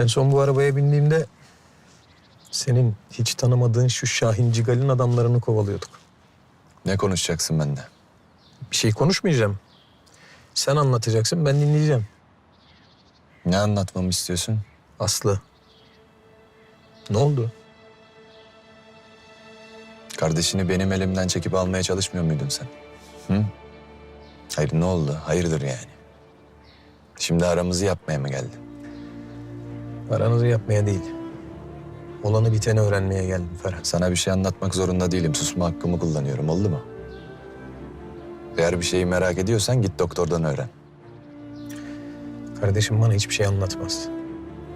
En son bu arabaya bindiğimde senin hiç tanımadığın şu Şahin Cigal'in adamlarını kovalıyorduk. Ne konuşacaksın bende? Bir şey konuşmayacağım. Sen anlatacaksın, ben dinleyeceğim. Ne anlatmamı istiyorsun? Aslı. Ne oldu? Kardeşini benim elimden çekip almaya çalışmıyor muydun sen? Hı? Hayır ne oldu? Hayırdır yani? Şimdi aramızı yapmaya mı geldin? Aranızı yapmaya değil. Olanı biteni öğrenmeye geldim Ferhat. Sana bir şey anlatmak zorunda değilim. Susma hakkımı kullanıyorum. Oldu mu? Eğer bir şeyi merak ediyorsan git doktordan öğren. Kardeşim bana hiçbir şey anlatmaz.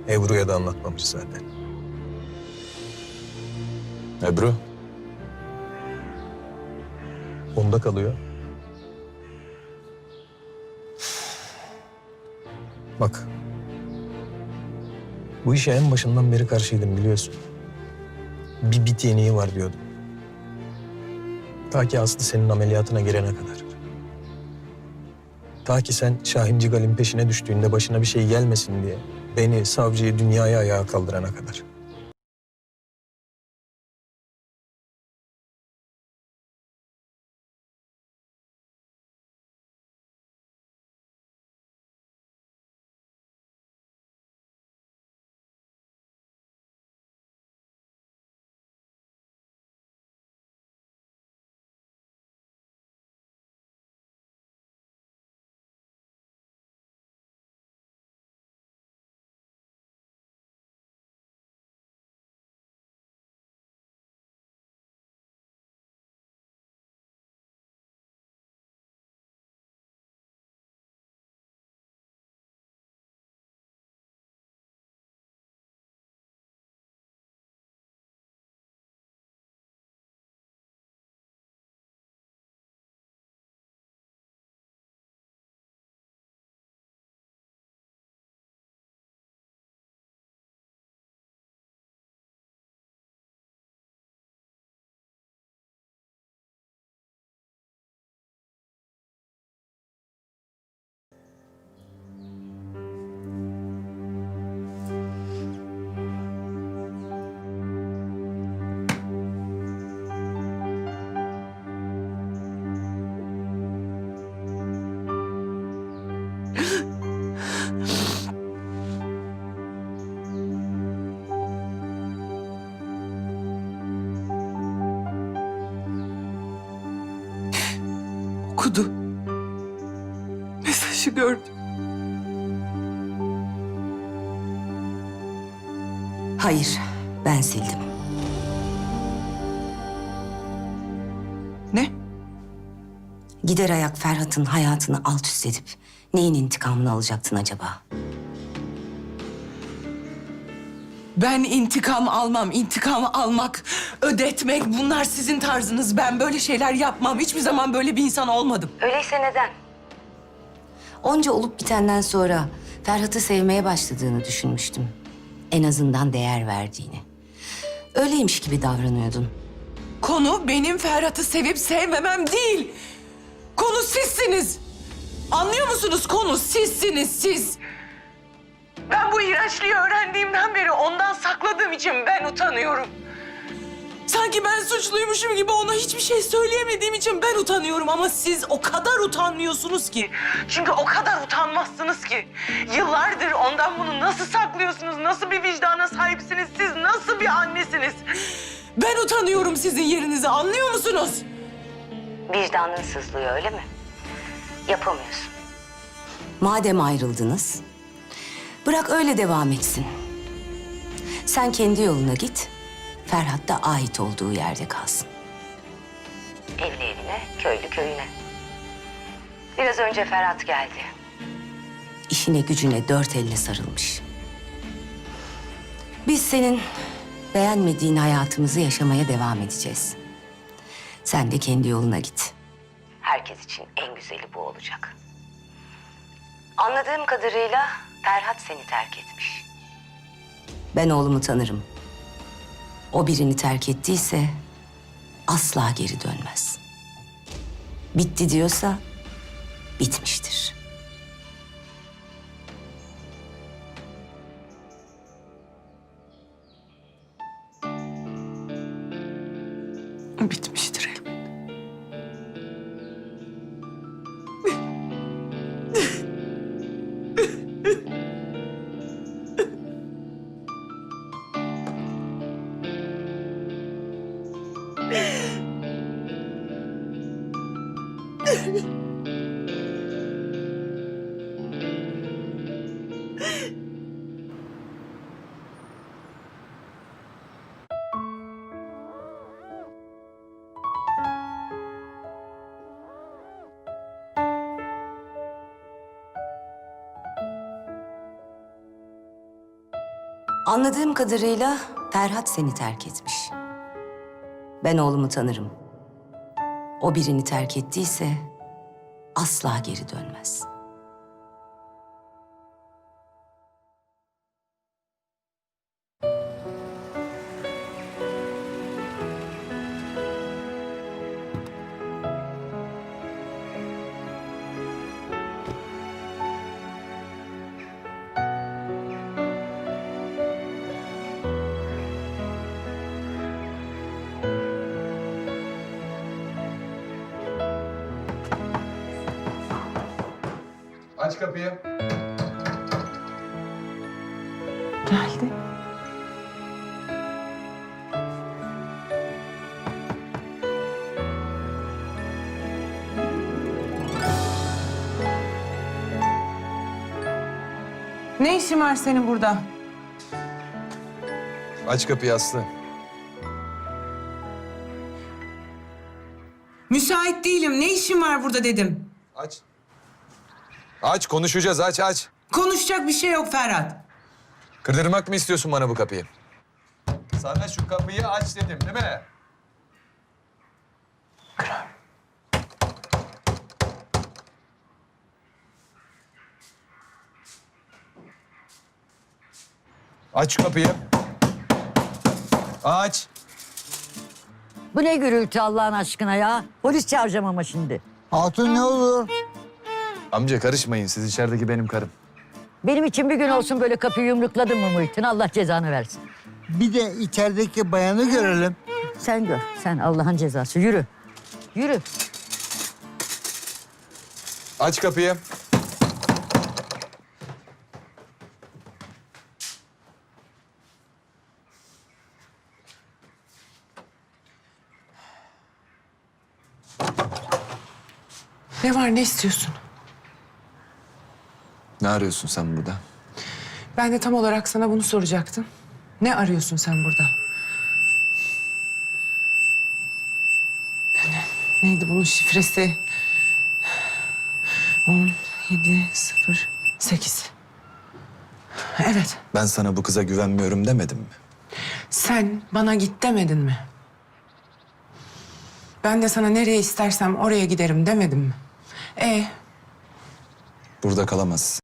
Ebru'ya da anlatmamış zaten. Ebru, Onda kalıyor. Bak. Bu işe en başından beri karşıydım biliyorsun. Bir bit yeniği var diyordum. Ta ki Aslı senin ameliyatına girene kadar. Ta ki sen Şahin Cigal'in peşine düştüğünde başına bir şey gelmesin diye beni, savcıyı dünyaya ayağa kaldırana kadar. Okudu. Mesajı gördüm. Hayır, ben sildim. Ne? Gider ayak Ferhat'ın hayatını alt üst edip neyin intikamını alacaktın acaba? Ben intikam almam. İntikamı almak, ödetmek bunlar sizin tarzınız. Ben böyle şeyler yapmam. Hiçbir zaman böyle bir insan olmadım. Öyleyse neden? Onca olup bitenden sonra Ferhat'ı sevmeye başladığını düşünmüştüm. En azından değer verdiğini. Öyleymiş gibi davranıyordun. Konu benim Ferhat'ı sevip sevmemem değil. Konu sizsiniz. Anlıyor musunuz? Konu sizsiniz siz. Ben bu iğrençliği öğrendiğimden beri ondan sakladığım için ben utanıyorum. Sanki ben suçluymuşum gibi ona hiçbir şey söyleyemediğim için ben utanıyorum ama siz o kadar utanmıyorsunuz ki. Çünkü o kadar utanmazsınız ki. Yıllardır ondan bunu nasıl saklıyorsunuz? Nasıl bir vicdana sahipsiniz? Siz nasıl bir annesiniz? Ben utanıyorum sizin yerinize anlıyor musunuz? Vicdanın sızlıyor öyle mi? Yapamıyorsun. Madem ayrıldınız, bırak öyle devam etsin. Sen kendi yoluna git, Ferhat da ait olduğu yerde kalsın. Evli evine, köylü köyüne. Biraz önce Ferhat geldi. İşine gücüne dört elle sarılmış. Biz senin beğenmediğin hayatımızı yaşamaya devam edeceğiz. Sen de kendi yoluna git. Herkes için en güzeli bu olacak. Anladığım kadarıyla Ferhat seni terk etmiş. Ben oğlumu tanırım. O birini terk ettiyse asla geri dönmez. Bitti diyorsa bitmiştir. Anladığım kadarıyla Ferhat seni terk etmiş. Ben oğlumu tanırım. O birini terk ettiyse asla geri dönmez. Aç kapıyı. Geldi. Ne işin var senin burada? Aç kapıyı Aslı. Müsait değilim. Ne işin var burada dedim. Aç. Aç konuşacağız aç aç. Konuşacak bir şey yok Ferhat. Kırdırmak mı istiyorsun bana bu kapıyı? Sana şu kapıyı aç dedim değil mi? Aç şu kapıyı. Aç. Bu ne gürültü Allah'ın aşkına ya? Polis çağıracağım ama şimdi. Hatun ne olur? Amca karışmayın siz içerideki benim karım. Benim için bir gün olsun böyle kapıyı yumrukladın mı Muhittin? Allah cezanı versin. Bir de içerideki bayanı görelim. Sen gör. Sen Allah'ın cezası. Yürü. Yürü. Aç kapıyı. Ne var ne istiyorsun? Ne arıyorsun sen burada? Ben de tam olarak sana bunu soracaktım. Ne arıyorsun sen burada? Ne- Neydi bunun şifresi? 10, 7, 0, 8. Evet. Ben sana bu kıza güvenmiyorum demedim mi? Sen bana git demedin mi? Ben de sana nereye istersem oraya giderim demedim mi? E Burada kalamazsın.